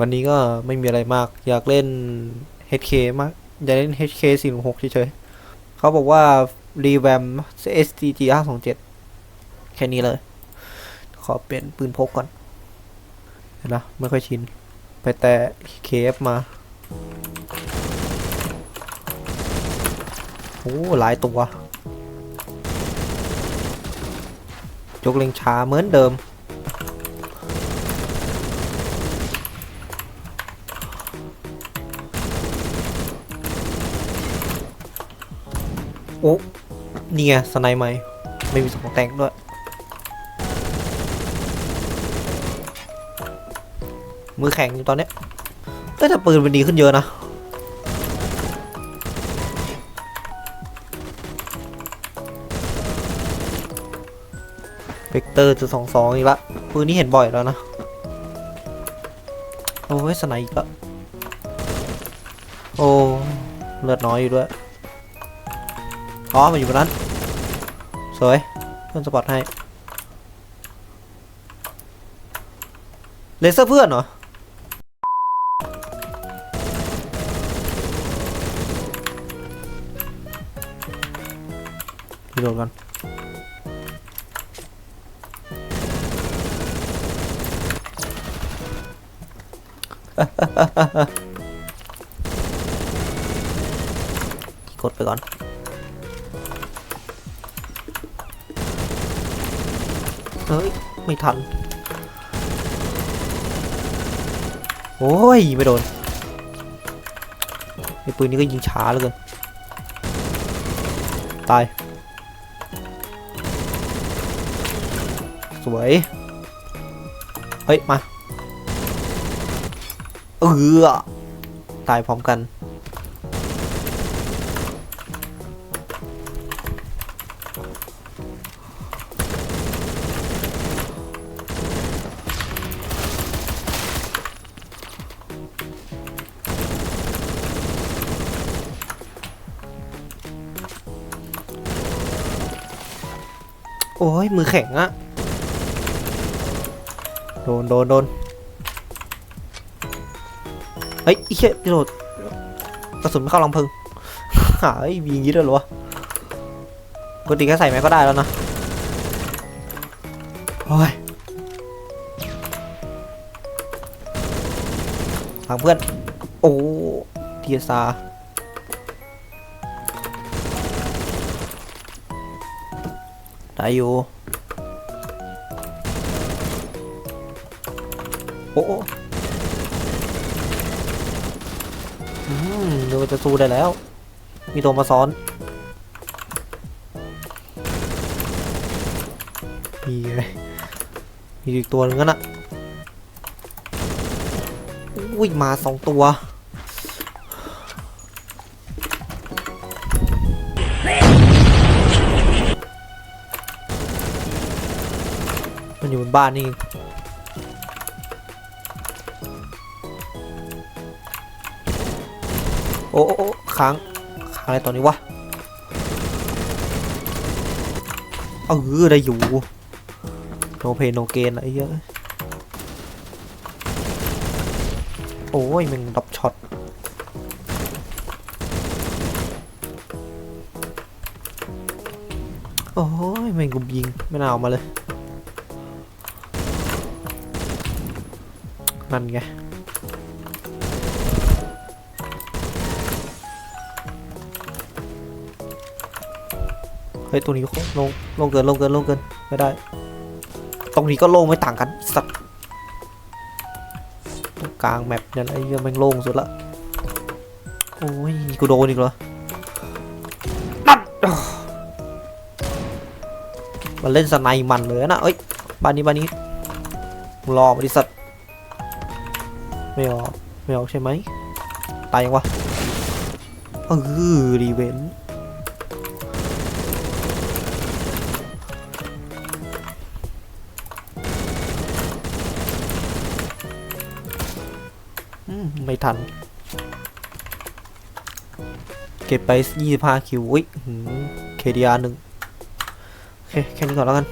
วันนี้ก็ไม่มีอะไรมาก อยากเล่น HK มากอยากเล่น HK 416เฉยๆเขาบอกว่า รีแวม STG 527 แค่นี้เลย ขอเปลี่ยนปืนพกก่อนเห็นนะไม่ค่อยชิน ไปแต่ KF มา โอ้หลายตัวยกเล็งช้าเหมือนเดิม โอ้นี่ไงสไนใหม่ไม่มีสองแต่งด้วยมือแข็งอยู่ตอนเนี้ยเอ้ยแต่ปืนมันดีขึ้นเยอะนะเวกเตอร์จุดสองสองอีกละปืนนี้เห็นบ่อยแล้วนะ โอ้ยสไนอีกละโอ้ เลือดน้อยอยู่ด้วย อ๋อมาอยู่บนนั้นสวยเพื่อนสปอตให้เลเซอร์เพื่อนเหรอพี่โดนกันกดไปก่อน เฮ้ย ไม่ทัน โอ้ย ไม่โดนไอ้ปืนนี้ก็ยิงช้าเหลือเกิน ตาย สวย เฮ้ย มา เออตายพร้อมกัน โอ้ยมือแข็งอะโดนโดนโดนเฮ้ยไอ้เหี้ยโดดกระสุนไม่เข้าลำพึงหาไอ้ยิงยี้ด้วยหรอวะปกติแค่ใส่แม็กก็ได้แล้วนะโอ้ยทางเพื่อน โอ้เทียซา ได้อยู่โอ้โอ้อืมดูจะสู้ได้แล้ว มีตัวมาซ้อน มีไงมีอีกตัวหนึงนั่นอะอุ้ยมาสองตัว มันอยู่บนบ้านนี่โอ้โอ้ค้างค้างอะไรตอนนี้วะเออได้อยู่โนเพนโนเกนไอ้เหี้ยอะโอ้ยมันดับช็อตโอ้ยม่งกุมยิงไม่น่าเอามาเลย นั่นไงเฮ้ยตัวนี้โลงลงเกินลงเกินลงเกินไม่ได้ ตรงนี้ก็โล่งไม่ต่างกันสัตว์กลางแมปเนี่ยไอ้เหี้ยังแม่งโล่งสุดละโอ้ยกูโดนอีกเหรอนั่นอ้าวมันเล่นสไนมันเลยนะเอ้ยบ้านนี้บ้านนี้รอมาดิสัตว์ ไม่ออกไม่ออกใช่ไหมตายยังวะเออรีเวนไม่ทัน เก็บไป 25 คิวอุ้ยเคดีอาร์หนึ่งโอเค แค่นี้ก่อนแล้วกัน